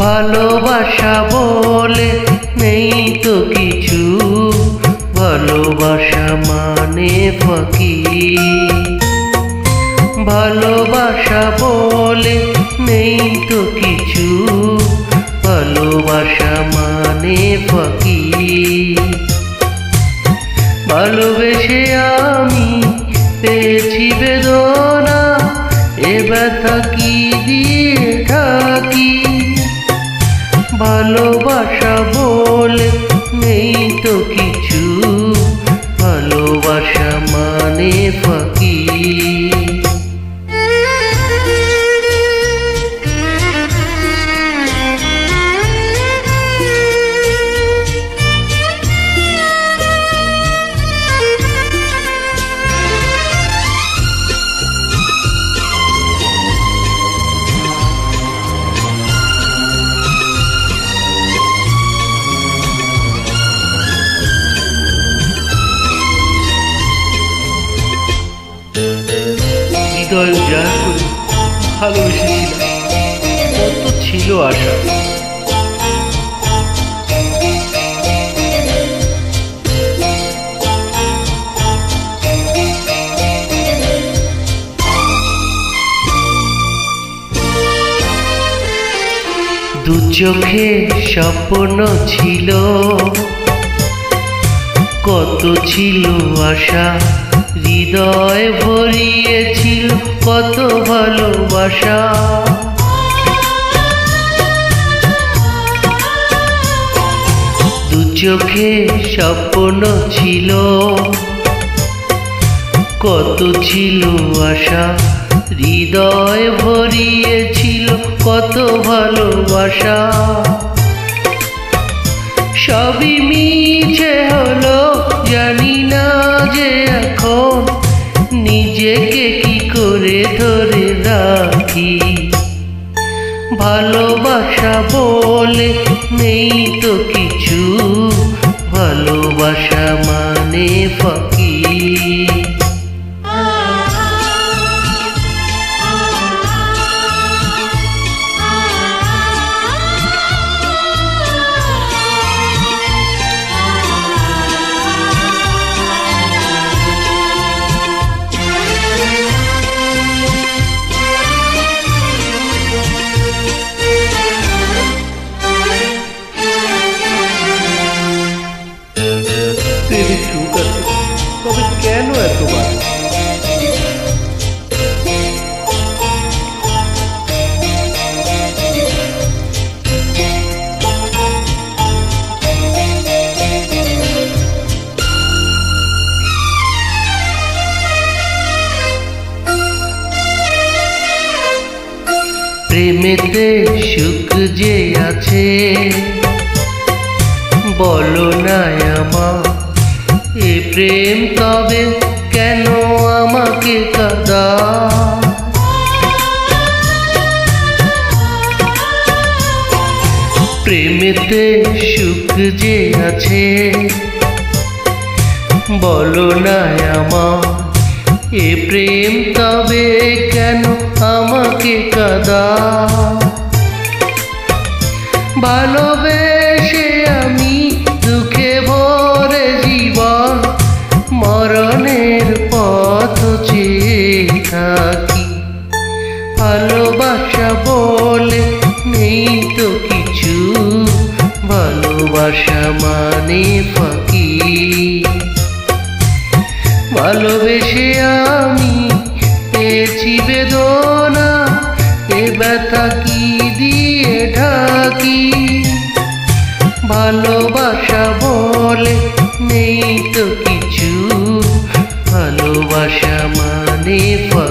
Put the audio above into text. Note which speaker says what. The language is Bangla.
Speaker 1: ভালোবাসা বলে নেই তো কিছু। ভালোবাসা মানে ফাঁকি। ভালোবাসা বলে নেই তো কিছু। ভালোবাসা মানে ফাঁকি। ভালোবেসে আমি পেয়েছি বেদনা, এ ব্যথা কি দিয়ে থাকি ভালোবাসা বলে নেই তো কিছু। ভালোবাসা মানে ফাঁকি। ভালোবেসেছিলাম কত ছিল আশা দু চোখে স্বপ্ন ছিল কত ছিল আশা হৃদয় ভরিয়েছিল কত ভালোবাসা। দু চোখে স্বপ্ন ছিল, কত ছিল আশা। হৃদয় ভরিয়েছিল কত ভালোবাসা। সবই মিছে হলো, জানি না যে এখন নিজেকে কি করে ধরে রাখি? ভালোবাসা বলে নেই তো কিছু ভালোবাসা মানে ফাঁকি। প্রেমেতে সুখ যে আছে। বলো না আমার, এ প্রেম তবে কেন আমাকে কাদা? প্রেমেতে সুখ যে আছে। বলো না আমার এ প্রেম তবে কেন আমাকে কাদা? ভালোবেসে আমি দুঃখে ভরে জীবন, মরণের পথ চেয়ে থাকি। ভালোবাসা বলে নেই তো কিছু, ভালোবাসা মানে ফাঁকি। ভালোবেসে আমি পেয়েছি বেদনা, এ ব্যথা কি দিয়ে ঢাকি? ভালোবাসা বলে নেই তো কিছু, ভালোবাসা মানে ফাঁকি